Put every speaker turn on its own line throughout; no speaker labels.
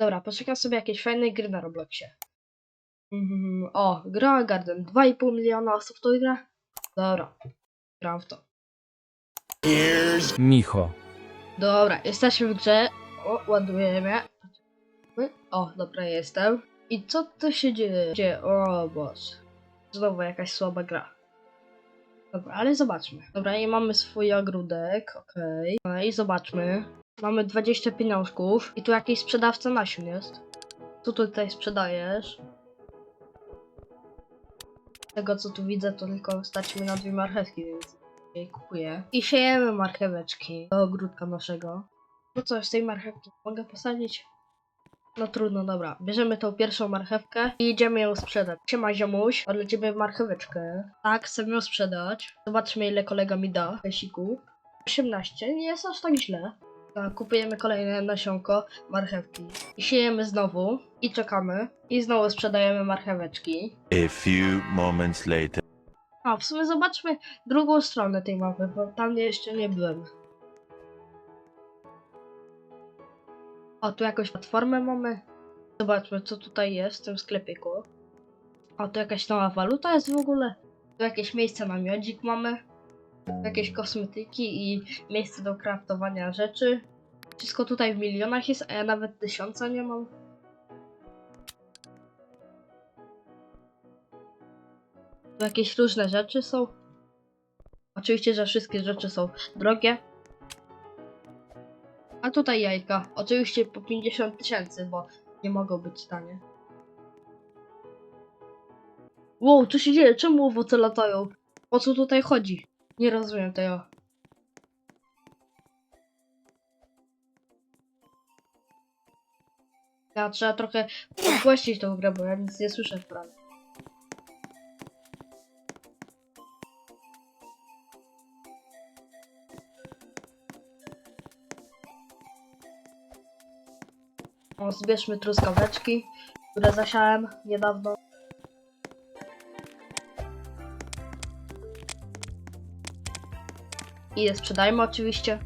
Dobra, poszukam sobie jakiejś fajnej gry na Robloxie. Mhm, o, gra Garden. 2,5 miliona osób to gra? Dobra, gram w to.
Micho.
Dobra, jesteśmy w grze. O, ładujemy. O, dobra, jestem. I co to się dzieje? Dzieje? O Boże. Znowu jakaś słaba gra. Dobra, ale zobaczmy. Dobra, i mamy swój ogródek, okej. No i zobaczmy. Mamy 20 pieniążków. I tu jakiś sprzedawca nasion jest. Co tutaj sprzedajesz? Tego co tu widzę, to tylko stać mi na dwie marchewki, więc jej kupuję. I siejemy marcheweczki do ogródka naszego. No co, z tej marchewki mogę posadzić? No trudno, dobra. Bierzemy tą pierwszą marchewkę i idziemy ją sprzedać. Siema ziomuś, a dla ciebie marcheweczkę. Tak, chcę ją sprzedać. Zobaczmy ile kolega mi da. Pesiku. 18, nie jest aż tak źle. Kupujemy kolejne nasionko marchewki. I siejemy znowu. I czekamy. I znowu sprzedajemy marcheweczki.
A few moments later.
A, w sumie zobaczmy drugą stronę tej mapy, bo tam jeszcze nie byłem. O, tu jakąś platformę mamy. Zobaczmy, co tutaj jest w tym sklepiku. O, tu jakaś nowa waluta jest w ogóle. Tu jakieś miejsce na miodzik mamy. Jakieś kosmetyki i miejsce do craftowania rzeczy. Wszystko tutaj w milionach jest, a ja nawet tysiąca nie mam. Jakieś różne rzeczy są. Oczywiście, że wszystkie rzeczy są drogie. A tutaj jajka. Oczywiście po 50 tysięcy, bo nie mogą być tanie. Wow, co się dzieje? Czemu owoce latają? O co tutaj chodzi? Nie rozumiem tego. Ja trzeba trochę podgłościć tą grę, bo ja nic nie słyszę prawie. O, zbierzmy truskaweczki, które zasiałem niedawno. I je sprzedajmy oczywiście.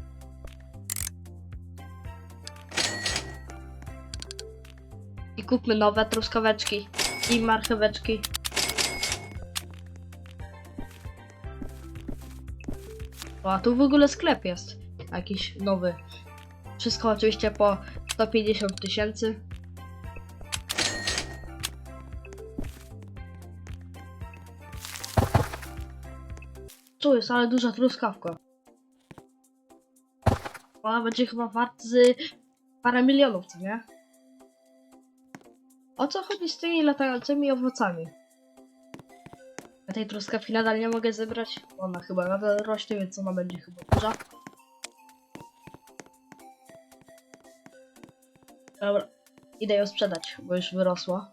I kupmy nowe truskaweczki i marcheweczki. O, a tu w ogóle sklep jest. Jakiś nowy. Wszystko oczywiście po 150 tysięcy. Tu jest, ale duża truskawka. Ona będzie chyba wart z parę milionów, co nie? O co chodzi z tymi latającymi owocami? Ja tej truskawki nadal nie mogę zebrać. Ona chyba nadal rośnie, więc ona będzie chyba duża. Dobra, idę ją sprzedać, bo już wyrosła.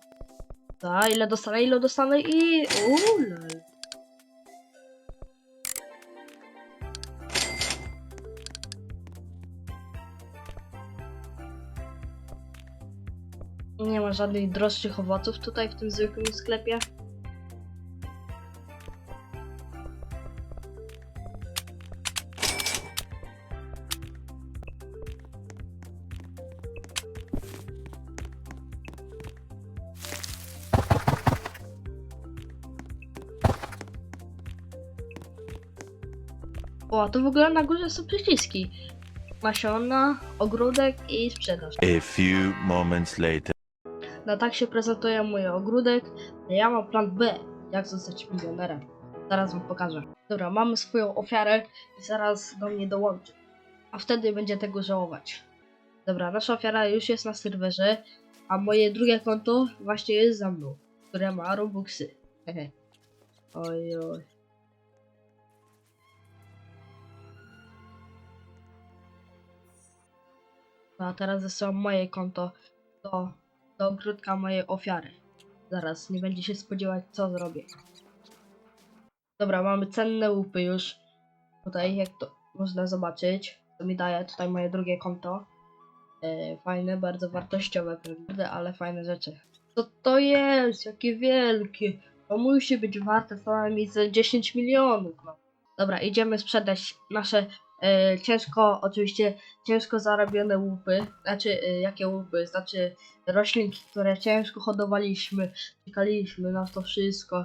Ta, ile dostanę, ile dostanę i... Ulel. Nie ma żadnych droższych owoców tutaj w tym zwykłym sklepie. O, tu w ogóle na górze są przyciski. Nasiona, ogródek i sprzedaż.
A few moments later.
No tak się prezentuje mój ogródek. Ja mam plan B, jak zostać milionerem. Zaraz wam pokażę. Dobra, mamy swoją ofiarę i zaraz do mnie dołączy. A wtedy będzie tego żałować. Dobra, nasza ofiara już jest na serwerze, a moje drugie konto właśnie jest za mną, które ma Robuxy. Hehe. Oj, oj. No, a teraz zasyłam moje konto do do ogródka mojej ofiary. Zaraz, nie będzie się spodziewać, co zrobię. Dobra, mamy cenne łupy już. Tutaj, jak to można zobaczyć, to mi daje tutaj moje drugie konto. E, fajne, bardzo wartościowe, prawda, ale fajne rzeczy. Co to jest? Jakie wielkie! To musi być warte co najmniej ze 10 milionów. No. Dobra, idziemy sprzedać nasze e, ciężko, oczywiście ciężko zarobione łupy, znaczy e, jakie łupy, znaczy roślinki, które ciężko hodowaliśmy, czekaliśmy na to wszystko.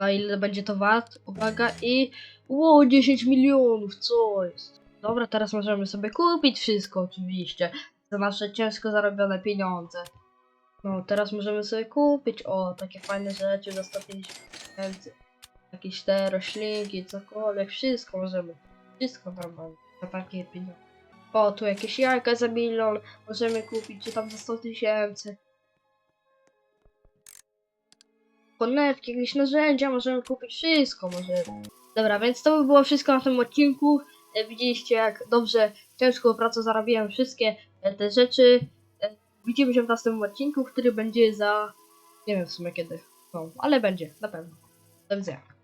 Na ile będzie to wart? Uwaga i... Ło, 10 milionów, co jest? Dobra, teraz możemy sobie kupić wszystko oczywiście, za nasze ciężko zarobione pieniądze. No, teraz możemy sobie kupić, o, takie fajne rzeczy za 150 tysięcy. Jakieś te roślinki, cokolwiek, wszystko możemy. Wszystko normalnie, za takie pieniądze. O, tu jakieś jajka za milion, możemy kupić, czy tam za 100 tysięcy. Konewki, jakieś narzędzia, możemy kupić wszystko, możemy. Dobra, więc to by było wszystko na tym odcinku. E, Widzieliście jak dobrze, ciężką pracą zarabiałem wszystkie e, te rzeczy. E, Widzimy się w następnym odcinku, który będzie za... Nie wiem w sumie kiedy. No, ale będzie, na pewno. Do widzenia.